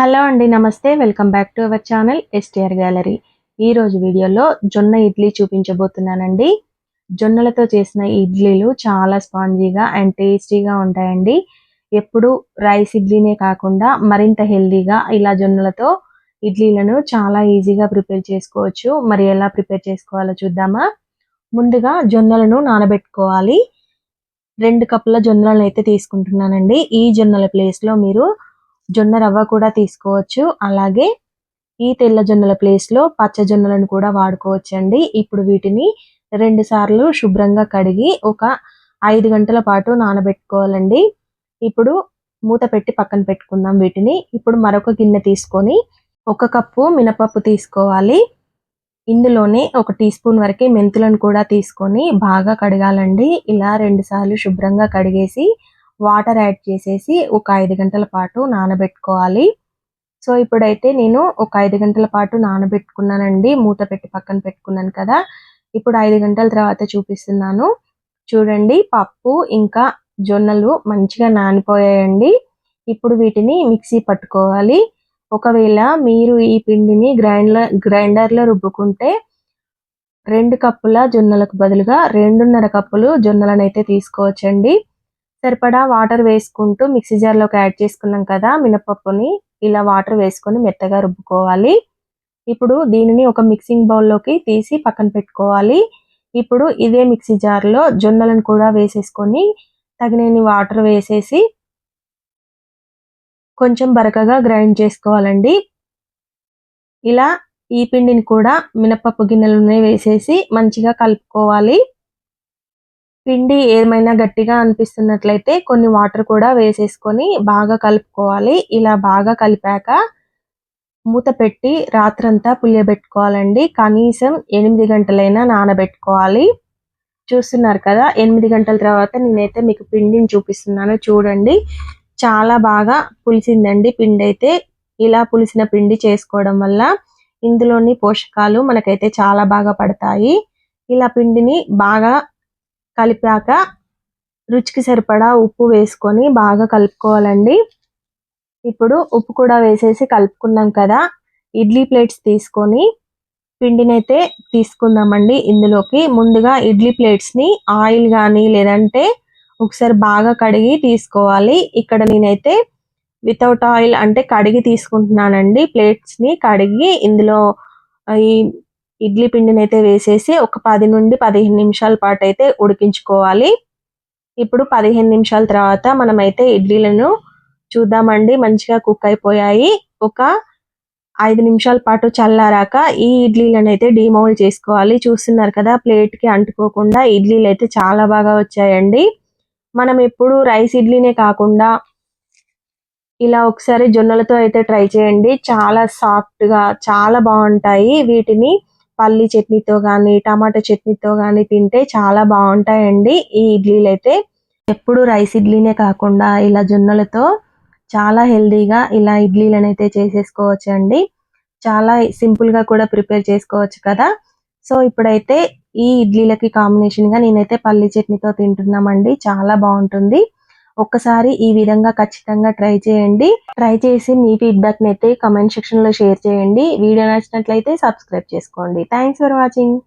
Hello అండి నమస్తే. Welcome back to our channel STR gallery. ఈ రోజు వీడియోలో జొన్న ఇడ్లీ చూపించబోతున్నానండి. జొన్నలతో చేసిన ఇడ్లీలు చాలా స్పాంజీగా అండ్ టేస్టీగా ఉంటాయండి. ఎప్పుడు రైస్ ఇడ్లీనే కాకుండా మరింత హెల్దీగా ఇలా జొన్నలతో ఇడ్లీలను చాలా ఈజీగా ప్రిపేర్ చేసుకోవచ్చు. మరి ఎలా ప్రిపేర్ చేసుకోవాలో చూద్దామా? ముందుగా జొన్నలను నానబెట్టుకోవాలి. రెండు కప్పుల జొన్నలను అయితే తీసుకుంటున్నానండి. ఈ జొన్నల ప్లేస్లో మీరు జొన్న రవ్వ కూడా తీసుకోవచ్చు. అలాగే ఈ తెల్ల జొన్నల ప్లేస్లో పచ్చ జొన్నలను కూడా వాడుకోవచ్చు అండి ఇప్పుడు వీటిని రెండు సార్లు శుభ్రంగా కడిగి ఒక ఐదు గంటల పాటు నానబెట్టుకోవాలండి. ఇప్పుడు మూత పెట్టి పక్కన పెట్టుకుందాం వీటిని. ఇప్పుడు మరొక గిన్నె తీసుకొని ఒక కప్పు మినపప్పు తీసుకోవాలి. ఇందులోనే ఒక టీ స్పూన్ వరకే మెంతులను కూడా తీసుకొని బాగా కడగాలండి. ఇలా రెండు సార్లు శుభ్రంగా కడిగేసి వాటర్ యాడ్ చేసేసి ఒక ఐదు గంటల పాటు నానబెట్టుకోవాలి. సో ఇప్పుడైతే నేను ఒక ఐదు గంటల పాటు నానబెట్టుకున్నానండి. మూత పెట్టి పక్కన పెట్టుకున్నాను కదా. ఇప్పుడు ఐదు గంటల తర్వాత చూపిస్తున్నాను. చూడండి పప్పు ఇంకా జొన్నలు మంచిగా నానిపోయాయండి. ఇప్పుడు వీటిని మిక్సీ పట్టుకోవాలి. ఒకవేళ మీరు ఈ పిండిని గ్రైండర్ గ్రైండర్లో రుబ్బుకుంటే రెండు కప్పుల జొన్నలకు బదులుగా రెండున్నర కప్పులు జొన్నలను అయితే తీసుకోవచ్చండి. సరిపడా వాటర్ వేసుకుంటూ మిక్సీ జార్లోకి యాడ్ చేసుకున్నాం కదా మినపప్పుని ఇలా వాటర్ వేసుకొని మెత్తగా రుబ్బుకోవాలి. ఇప్పుడు దీనిని ఒక మిక్సింగ్ బౌల్లోకి తీసి పక్కన పెట్టుకోవాలి. ఇప్పుడు ఇదే మిక్సీ జార్లో జొన్నలను కూడా వేసేసుకొని తగినన్ని వాటర్ వేసేసి కొంచెం బరకగా గ్రైండ్ చేసుకోవాలండి. ఇలా ఈ పిండిని కూడా మినపప్పు గిన్నెలోనే వేసేసి మంచిగా కలుపుకోవాలి. పిండి ఏమైనా గట్టిగా అనిపిస్తున్నట్లయితే కొన్ని వాటర్ కూడా వేసేసుకొని బాగా కలుపుకోవాలి. ఇలా బాగా కలిపాక మూత పెట్టి రాత్రంతా పులియబెట్టుకోవాలండి. కనీసం ఎనిమిది గంటలైనా నానబెట్టుకోవాలి. చూస్తున్నారు కదా ఎనిమిది గంటల తర్వాత నేనైతే మీకు పిండిని చూపిస్తున్నాను. చూడండి చాలా బాగా పులిసిందండి పిండి అయితే ఇలా పులిసిన పిండి చేసుకోవడం వల్ల ఇందులోని పోషకాలు మనకైతే చాలా బాగా పడతాయి. ఇలా పిండిని బాగా కలిపాక రుచికి సరిపడా ఉప్పు వేసుకొని బాగా కలుపుకోవాలండి. ఇప్పుడు ఉప్పు కూడా వేసేసి కలుపుకున్నాం కదా ఇడ్లీ ప్లేట్స్ తీసుకొని పిండినైతే తీసుకుందామండి ఇందులోకి. ముందుగా ఇడ్లీ ప్లేట్స్ని ఆయిల్ కానీ లేదంటే ఒకసారి బాగా కడిగి తీసుకోవాలి. ఇక్కడ నేనైతే వితౌట్ ఆయిల్ అంటే కడిగి తీసుకుంటున్నానండి. ప్లేట్స్ని కడిగి ఇందులో ఈ ఇడ్లీ పిండిని అయితే వేసేసి ఒక పది నుండి పదిహేను నిమిషాల పాటు అయితే ఉడికించుకోవాలి. ఇప్పుడు పదిహేను నిమిషాల తర్వాత మనమైతే ఇడ్లీలను చూద్దామండి. మంచిగా కుక్ అయిపోయాయి. ఒక ఐదు నిమిషాల పాటు చల్లారాక ఈ ఇడ్లీలను అయితే డిమౌల్ చేసుకోవాలి. చూస్తున్నారు కదా ప్లేట్కి అంటుకోకుండా ఇడ్లీలు అయితే చాలా బాగా వచ్చాయండి. మనం ఎప్పుడు రైస్ ఇడ్లీనే కాకుండా ఇలా ఒకసారి జొన్నలతో అయితే ట్రై చేయండి. చాలా సాఫ్ట్గా చాలా బాగుంటాయి వీటిని. పల్లి చట్నీతో కానీ టమాటా చట్నీతో కానీ తింటే చాలా బాగుంటాయండి ఈ ఇడ్లీలు అయితే ఎప్పుడు రైస్ ఇడ్లీనే కాకుండా ఇలా జొన్నలతో చాలా హెల్దీగా ఇలా ఇడ్లీలను అయితే చేసేసుకోవచ్చు అండి చాలా సింపుల్గా కూడా ప్రిపేర్ చేసుకోవచ్చు కదా. సో ఇప్పుడైతే ఈ ఇడ్లీలకి కాంబినేషన్గా నేనైతే పల్లి చట్నీతో తింటున్నామండి. చాలా బాగుంటుంది. ఒక్కసారి ఈ విధంగా ఖచ్చితంగా ట్రై చేయండి. ట్రై చేసి మీ ఫీడ్బ్యాక్ అయితే కమెంట్ సెక్షన్లో షేర్ చేయండి. వీడియో నచ్చినట్లయితే సబ్స్క్రైబ్ చేసుకోండి. Thanks for watching.